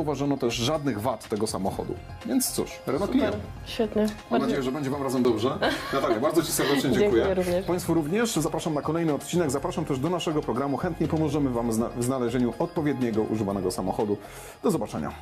zauważono też żadnych wad tego samochodu. Więc cóż, Renault Clio. Świetnie. Mam nadzieję, że będzie Wam razem dobrze. Natalia, bardzo Ci serdecznie dziękuję. Dziękuję również. Państwu również zapraszam na kolejny odcinek. Zapraszam też do naszego programu. Chętnie pomożemy Wam w znalezieniu odpowiedniego używanego samochodu. Do zobaczenia.